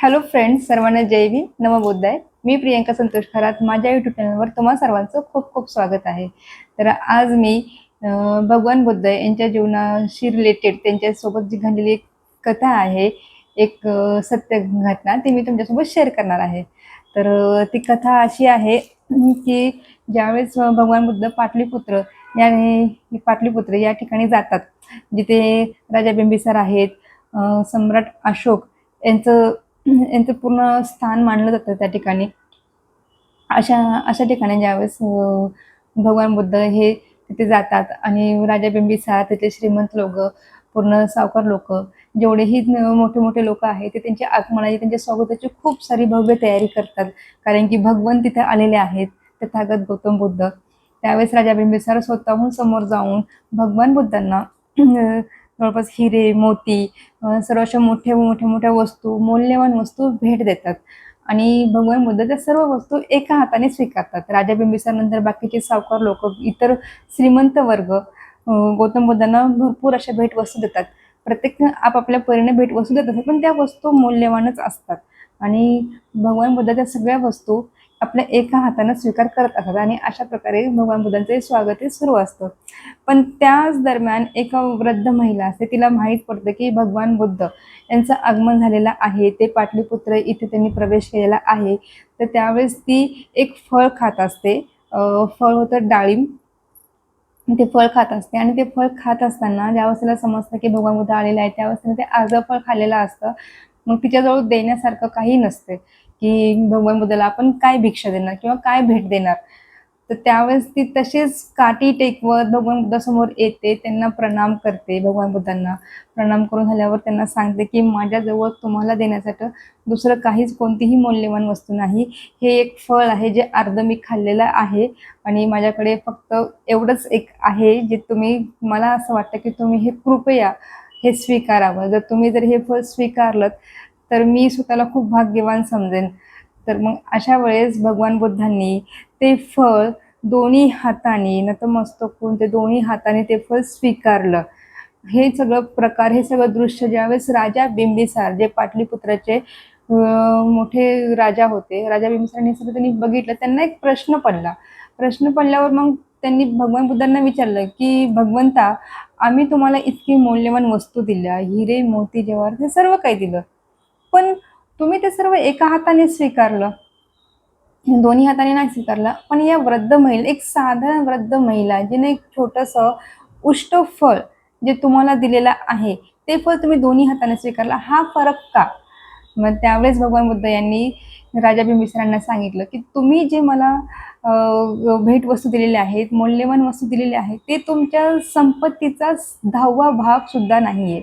Hello friends सर्वांना जय भीम. आहे मी प्रियंका संतोष खरात. माझ्या यूट्यूब चॅनलवर तुम्हा सर्वांचं खूप खूप स्वागत आहे. तर आज मी भगवान बुद्ध यांच्या जीवनाशी रिलेटेड त्यांच्यासोबत जी घडलेली एक कथा आहे एक सत्य घटना ती मी तुमच्यासोबत शेअर करणार आहे. तर ती कथा अशी आहे की ज्यावेळेस भगवान बुद्ध पाटलीपुत्र याने पाटलीपुत्र या ठिकाणी जातात जिथे राजा बिंबिसार आहेत सम्राट अशोक यांचं यांचं पूर्ण स्थान मानलं जातं त्या ठिकाणी. अशा अशा ठिकाणी ज्यावेळेस भगवान बुद्ध हे तिथे जातात आणि राजा बिंबिसार तिथले श्रीमंत लोक पूर्ण सावकार लोक जेवढेही मोठे मोठे लोक आहेत ते त्यांच्या आगमनाची त्यांच्या स्वागताची खूप सारी भव्य तयारी करतात. कारण की भगवान तिथे आलेले आहेत तथागत गौतम बुद्ध. त्यावेळेस राजा बिंबिसार स्वतःहून समोर जाऊन भगवान बुद्धांना जवळपास हिरे मोती सर्व अशा मोठ्या मोठ्या मोठ्या वस्तू मौल्यवान वस्तू भेट देतात. आणि भगवान बुद्ध त्या सर्व वस्तू एका हाताने स्वीकारतात. राजा बिंबिसानंतर बाकीचे सावकार लोक इतर श्रीमंत वर्ग गौतम बुद्धांना भरपूर अशा भेटवस्तू देतात. प्रत्येक आपापल्या परीने भेटवस्तू देत असतात पण त्या वस्तू मौल्यवानच असतात. आणि भगवान बुद्ध त्या सगळ्या वस्तू आपल्या एका हाताने स्वीकार करत असतात आणि अशा प्रकारे भगवान बुद्धांचे स्वागत हे सुरू असतं. पण त्याच दरम्यान एक वृद्ध महिला असते तिला माहीत पडतं की भगवान बुद्ध यांचं आगमन झालेलं आहे ते पाटलीपुत्र इथे त्यांनी प्रवेश केलेला आहे. तर त्यावेळेस ती एक फळ खात असते. फळ होतं डाळिंब. ते फळ खात असते आणि ते फळ खात असताना ज्यावेळेस तिला समजतं की भगवान बुद्ध आलेला आहे त्यावेळेस तिने ते आजं फळ खाल्लेलं असतं. मग तिच्याजवळ देण्यासारखं काही नसते. की भगवान बुद्धाला आपण काय भिक्षा देणार किंवा काय भेट देणार? तर त्यावेळेस ती तशीच काठी टेकवत भगवान बुद्धासमोर येते त्यांना प्रणाम करते भगवान बुद्धांना. प्रणाम करून झाल्यावर त्यांना सांगते की माझ्याजवळ तुम्हाला देण्यासाठी दुसरं काहीच कोणतीही मौल्यवान वस्तू नाही. हे एक फळ आहे जे अर्ध मी खाल्लेलं आहे आणि माझ्याकडे फक्त एवढंच एक आहे जे तुम्ही मला असं वाटतं की तुम्ही हे कृपया हे स्वीकारावं. जर तुम्ही जर हे फळ स्वीकारलं तर मी स्वतःला खूप भाग्यवान समजेन. तर मग अशा वेळेस भगवान बुद्धांनी ते फळ दोन्ही हाताने नतमस्तक होऊन ते दोन्ही हाताने ते फळ स्वीकारलं. हे सगळं प्रकार हे सगळं दृश्य ज्यावेळेस राजा बिंबिसार जे पाटलीपुत्राचे मोठे राजा होते राजा बिंबिसारांनी सगळं त्यांनी बघितलं. त्यांना एक प्रश्न पडला. प्रश्न पडल्यावर मग त्यांनी भगवान बुद्धांना विचारलं की भगवंता आम्ही तुम्हाला इतकी मौल्यवान वस्तू दिल्या हिरे मोती जवाहर हे सर्व काही दिलं? पण तुम्ही ते सर्व एका हाताने स्वीकारलं. दोन्ही हाताने नाही स्वीकारलं. पण या वृद्ध महिला एक साधारण वृद्ध महिला जिने एक छोटंसं उष्ट फळ जे तुम्हाला दिलेलं आहे ते फळ तुम्ही दोन्ही हाताने स्वीकारला. हा फरक का? मग त्यावेळेस भगवान बुद्ध यांनी राजा बिंबिसरांना सांगितलं की तुम्ही जे मला भेट वस्तू दिलेल्या आहेत मौल्यवान वस्तू दिलेल्या आहेत ते तुमच्या संपत्तीचा दहावा भाग सुद्धा नाही आहे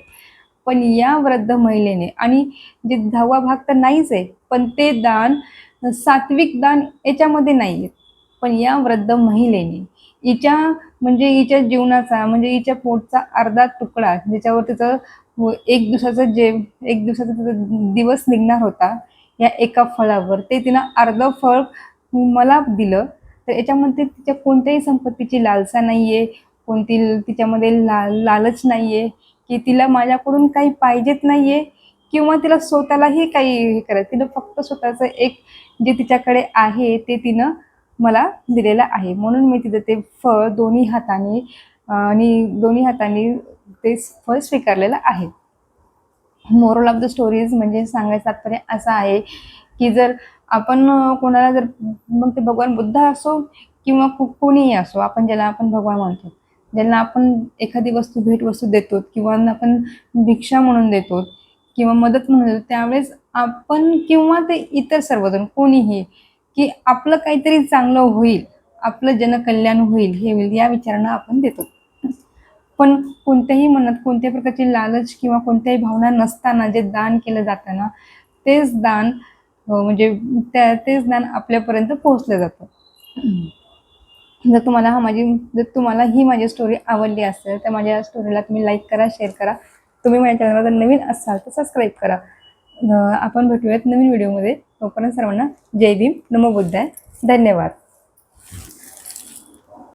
पण या वृद्ध महिलेने आणि जे दहावा भाग तर नाहीच आहे पण ते दान सात्विक दान याच्यामध्ये नाही आहेत पण या वृद्ध महिलेने हिच्या म्हणजे हिच्या जीवनाचा म्हणजे हिच्या पोटचा अर्धा तुकडा ज्याच्यावर तिचं एक दिवसाचं जे एक दिवसाचा तिचा दिवस निघणार होता या एका फळावर ते तिनं अर्ध फळ मला दिलं तर याच्यामध्ये तिच्या कोणत्याही संपत्तीची लालसा नाही आहे कोणती तिच्यामध्ये ला लालच नाही आहे की तिला माझ्याकडून काही पाहिजेत नाही आहे किंवा तिला स्वतःलाही काही हे करायचं. तिला फक्त स्वतःचं एक जे तिच्याकडे आहे ते तिनं मला दिलेलं आहे. म्हणून मी तिथं ते फळ दोन्ही हाताने आणि दोन्ही हाताने ते फळ स्वीकारलेलं आहे. मोरल ऑफ द स्टोरीज म्हणजे सांगायचं तात्पर्य असं आहे की जर आपण कोणाला जर मग ते भगवान बुद्ध असो किंवा कोणीही असो आपण ज्याला आपण भगवान म्हणतो ज्यांना आपण एखादी वस्तू भेटवस्तू देतो किंवा आपण भिक्षा म्हणून देतो किंवा मदत म्हणून देतो त्यावेळेस आपण किंवा ते इतर सर्वजण कोणीही की आपलं काहीतरी चांगलं होईल आपलं जनकल्याण होईल हे होईल या विचारानं आपण देतो पण कोणत्याही मनात कोणत्याही प्रकारची लालच किंवा कोणत्याही भावना नसताना जे दान केलं जातं ना तेच दान म्हणजे त्या तेच दान आपल्यापर्यंत पोहोचलं जातं. जर तुम्हाला हा माझी जर तुम्हाला ही माझी स्टोरी आवडली असेल तर माझ्या स्टोरीला तुम्ही लाईक करा शेअर करा. तुम्ही माझ्या चॅनलवर जर नवीन असाल तर सबस्क्राईब करा. आपण भेटूयात नवीन व्हिडिओमध्ये तोपर्यंत सर्वांना जय भीम. नमो बुद्धाय. धन्यवाद.